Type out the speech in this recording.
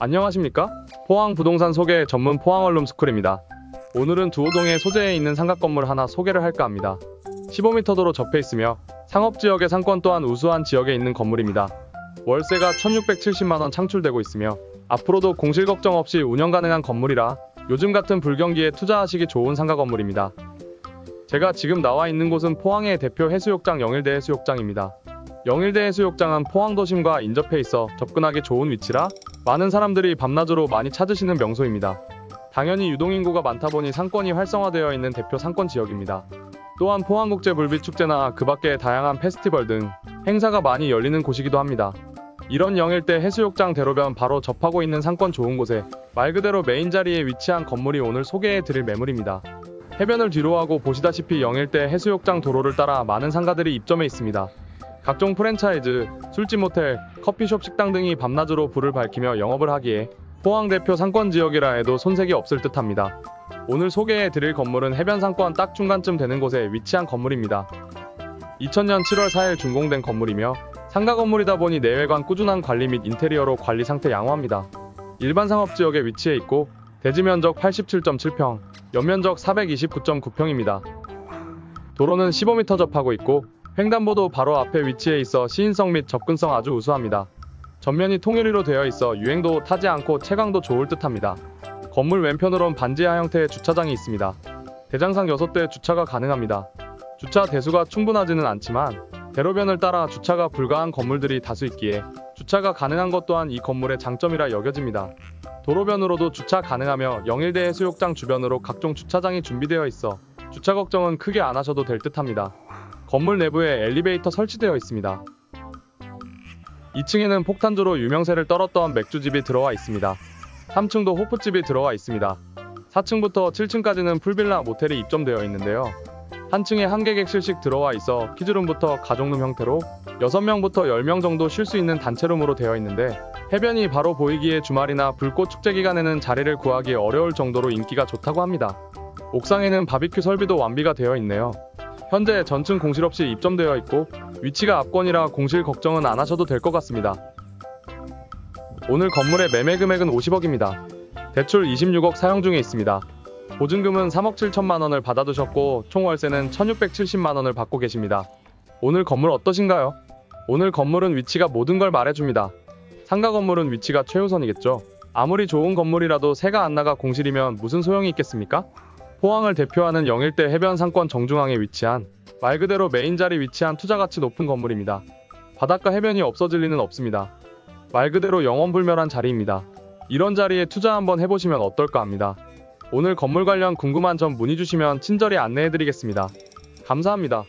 안녕하십니까? 포항 부동산 소개 전문 포항 원룸 스쿨입니다. 오늘은 두호동의 소재에 있는 상가 건물 하나 소개를 할까 합니다. 15m 도로 접해 있으며 상업 지역의 상권 또한 우수한 지역에 있는 건물입니다. 월세가 1,670만 원 창출되고 있으며 앞으로도 공실 걱정 없이 운영 가능한 건물이라 요즘 같은 불경기에 투자하시기 좋은 상가 건물입니다. 제가 지금 나와 있는 곳은 포항의 대표 해수욕장 영일대 해수욕장입니다. 영일대 해수욕장은 포항 도심과 인접해 있어 접근하기 좋은 위치라 많은 사람들이 밤낮으로 많이 찾으시는 명소입니다. 당연히 유동인구가 많다 보니 상권이 활성화되어 있는 대표 상권 지역입니다. 또한 포항국제불빛축제나 그 밖의 다양한 페스티벌 등 행사가 많이 열리는 곳이기도 합니다. 이런 영일대 해수욕장 대로변 바로 접하고 있는 상권 좋은 곳에 말 그대로 메인 자리에 위치한 건물이 오늘 소개해 드릴 매물입니다. 해변을 뒤로 하고 보시다시피 영일대 해수욕장 도로를 따라 많은 상가들이 입점해 있습니다. 각종 프랜차이즈, 술집 모텔, 커피숍 식당 등이 밤낮으로 불을 밝히며 영업을 하기에 포항 대표 상권 지역이라 해도 손색이 없을 듯합니다. 오늘 소개해 드릴 건물은 해변 상권 딱 중간쯤 되는 곳에 위치한 건물입니다. 2000년 7월 4일 준공된 건물이며 상가 건물이다 보니 내외관 꾸준한 관리 및 인테리어로 관리 상태 양호합니다. 일반 상업 지역에 위치해 있고 대지 면적 87.7평, 연면적 429.9평입니다. 도로는 15m 접하고 있고 횡단보도 바로 앞에 위치해 있어 시인성 및 접근성 아주 우수합니다. 전면이 통유리로 되어 있어 유행도 타지 않고 채광도 좋을 듯합니다. 건물 왼편으론 반지하 형태의 주차장이 있습니다. 대장상 6대 주차가 가능합니다. 주차 대수가 충분하지는 않지만 대로변을 따라 주차가 불가한 건물들이 다수 있기에 주차가 가능한 것 또한 이 건물의 장점이라 여겨집니다. 도로변으로도 주차 가능하며 영일대 해수욕장 주변으로 각종 주차장이 준비되어 있어 주차 걱정은 크게 안 하셔도 될 듯합니다. 건물 내부에 엘리베이터 설치되어 있습니다. 2층에는 폭탄주로 유명세를 떨었던 맥주집이 들어와 있습니다. 3층도 호프집이 들어와 있습니다. 4층부터 7층까지는 풀빌라 모텔이 입점되어 있는데요. 한 층에 한 개객실씩 들어와 있어 키즈룸부터 가족룸 형태로 6명부터 10명 정도 쉴 수 있는 단체룸으로 되어 있는데 해변이 바로 보이기에 주말이나 불꽃 축제 기간에는 자리를 구하기 어려울 정도로 인기가 좋다고 합니다. 옥상에는 바비큐 설비도 완비가 되어 있네요. 현재 전층 공실 없이 입점되어 있고 위치가 압권이라 공실 걱정은 안 하셔도 될 것 같습니다. 오늘 건물의 매매 금액은 50억입니다. 대출 26억 사용 중에 있습니다. 보증금은 3억 7천만 원을 받아두셨고 총 월세는 1670만 원을 받고 계십니다. 오늘 건물 어떠신가요? 오늘 건물은 위치가 모든 걸 말해줍니다. 상가 건물은 위치가 최우선이겠죠. 아무리 좋은 건물이라도 새가 안 나가 공실이면 무슨 소용이 있겠습니까? 포항을 대표하는 영일대 해변 상권 정중앙에 위치한 말 그대로 메인 자리 위치한 투자 가치 높은 건물입니다. 바닷가 해변이 없어질 리는 없습니다. 말 그대로 영원불멸한 자리입니다. 이런 자리에 투자 한번 해보시면 어떨까 합니다. 오늘 건물 관련 궁금한 점 문의 주시면 친절히 안내해드리겠습니다. 감사합니다.